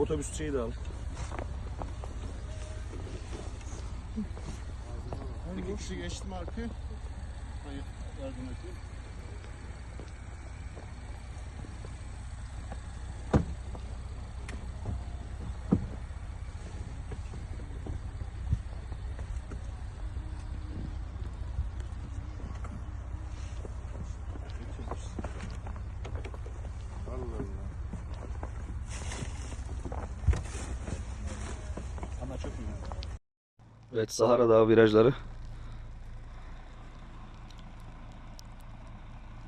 Otobüs şeyi de al. İki kişi geçti mi arkaya? Hayır, yardım edeyim. Allah Allah. Ama çok iyi. Evet Sahara Dağı virajları.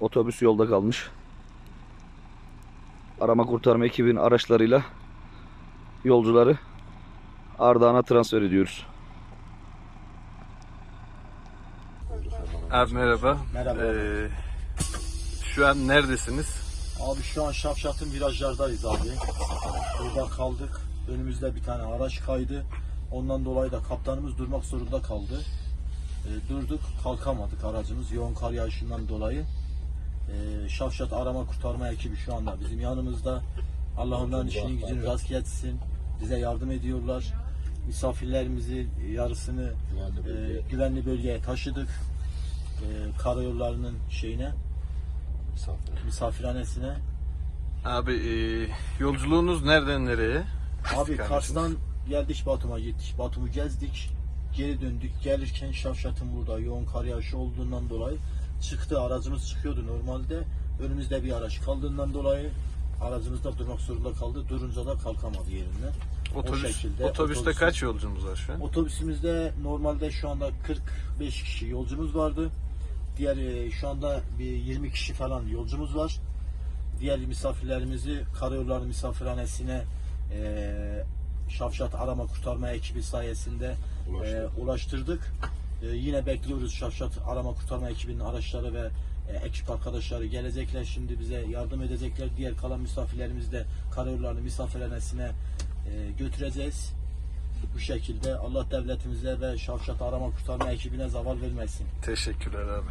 Otobüs yolda kalmış. Arama kurtarma ekibinin araçlarıyla yolcuları Ardahan'a transfer ediyoruz. Abi merhaba. Merhaba. Ee, şu an neredesiniz? Abi şu an Şafşat'ın virajlardayız abi. Burada kaldık. Önümüzde bir tane araç kaydı. Ondan dolayı da kaptanımız durmak zorunda kaldı. Ee, durduk, kalkamadık aracımız yoğun kar yağışından dolayı. Ee, Şafşat arama kurtarma ekibi şu anda bizim yanımızda. Allah onların işini gücünü rast etsin. Bize yardım ediyorlar. Misafirlerimizi yarısını e, güvenli bölgeye taşıdık. E, karayollarının şeyine, misafirhanesine. Abi e, yolculuğunuz nereden nereye? Abi. Kars'tan geldik Batum'a gittik. Batum'u gezdik. Geri döndük. Gelirken Şavşat'ın burada yoğun kar yağışı olduğundan dolayı çıktı. Aracımız çıkıyordu normalde. Önümüzde bir araç kaldığından dolayı aracımızda durmak zorunda kaldı. Durunca da kalkamadı yerinden. Otobüs, şekilde otobüste otobüsü- kaç yolcumuz var şu an? Otobüsümüzde normalde şu anda 45 kişi yolcumuz vardı. Diğer e, şu anda bir 20 kişi falan yolcumuz var. Diğer misafirlerimizi karayolları misafirhanesine e, Şafşat arama kurtarma ekibi sayesinde e, ulaştırdık. E, yine bekliyoruz Şafşat arama kurtarma ekibinin araçları ve e, ekip arkadaşları gelecekler. Şimdi bize yardım edecekler. Diğer kalan misafirlerimizi de karayolları misafirhanesine e, götüreceğiz. Bu şekilde Allah devletimize ve Şavşat arama kurtarma ekibine zaval vermesin. Teşekkürler abi.